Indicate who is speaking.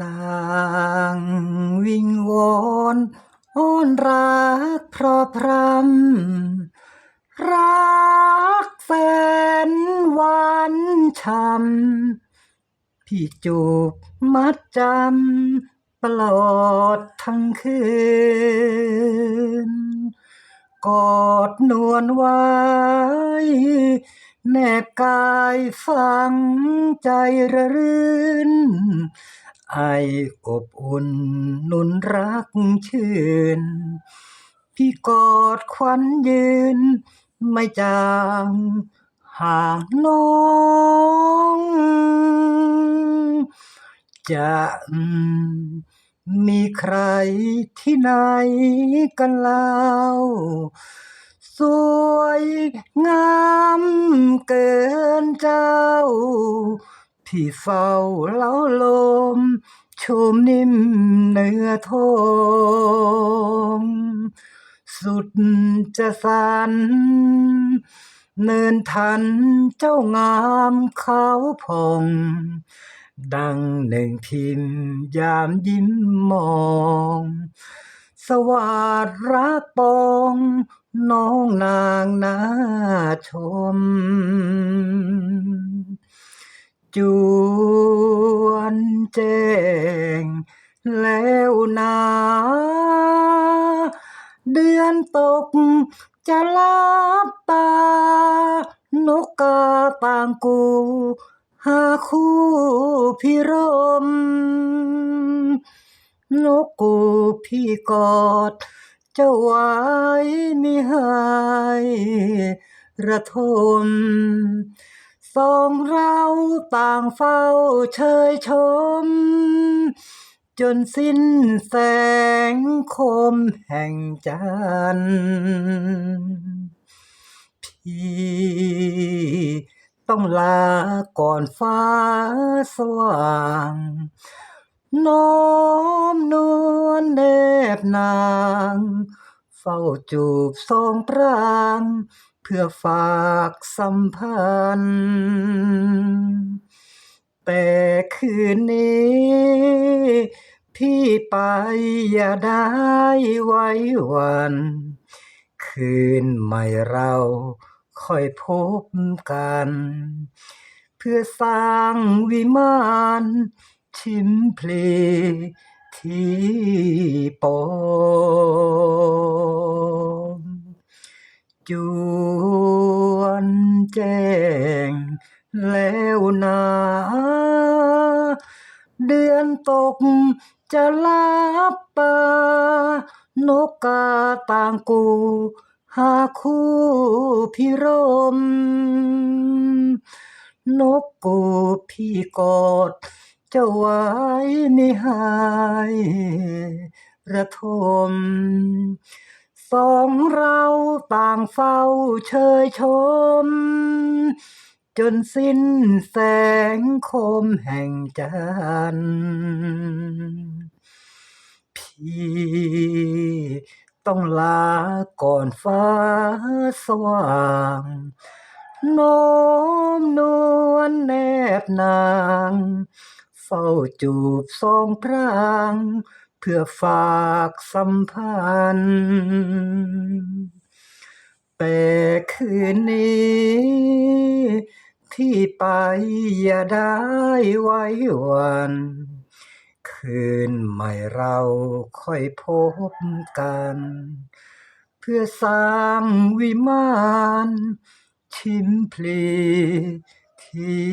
Speaker 1: ต่างวิงวอนอ้อนรักเพราะพรำรักแฟนหวานช่ำพี่จูบมัดจำตลอดทั้งคืน กอดนวลไว้ แนบกายฝังใจระรื่น ไออบอุ่นนุนรักชื่น พี่กอดควันยืน ไม่จางห่างน้อง จะมีใครที่ไหนกันเล่า สวยงามเกินเจ้า ที่เฝ้าเล้าลมชมนิ่มเนื้อทองสุดจะสัน เนินทันเจ้างามขาวผ่อง ดังหนึ่งพิมยามยิ้มมอง สวัสดรักปอง น้องนางน่าชม จวนแจ้งแล้วนา เดือนตกจะลับตา นกกาต่างกู หาคู่พิรม นกกูพี่กอด เจ้าไว้มิให้ระทม สองเราต่างเฝ้าเชยชม จนสิ้นแสงคมแห่งจันทร์พี่ต้องลาก่อนฟ้าสว่างน้อมนวลแนบนาง เฝ้าจูบสองปราง พื่อฝากสัมพันธ์ แต่คืนนี้ พี่ไปอย่าได้ไว้วัน คืนใหม่เราค่อยพบกัน เพื่อสร้างวิมานชิมพลีที่ปอ แล้วนาเดือนตกจะลับตานกกาต่างกู หาคู่พิรม นกกูพี่กอดจ้าไว้มิให้ระทม สองเราต่างเฝ้าเชยชม จนสิ้นแสงคมแห่งจันทร์พี่ต้องลาก่อนฟ้าสว่างน้อมนวลแนบนางเฝ้าจูบสองพรางเพื่อฝากสัมพันธ์แต่คืนนี้ ที่ไปอย่าได้ไว้วัน คืนใหม่เราค่อยพบกัน เพื่อสร้างวิมานชิมพลีที่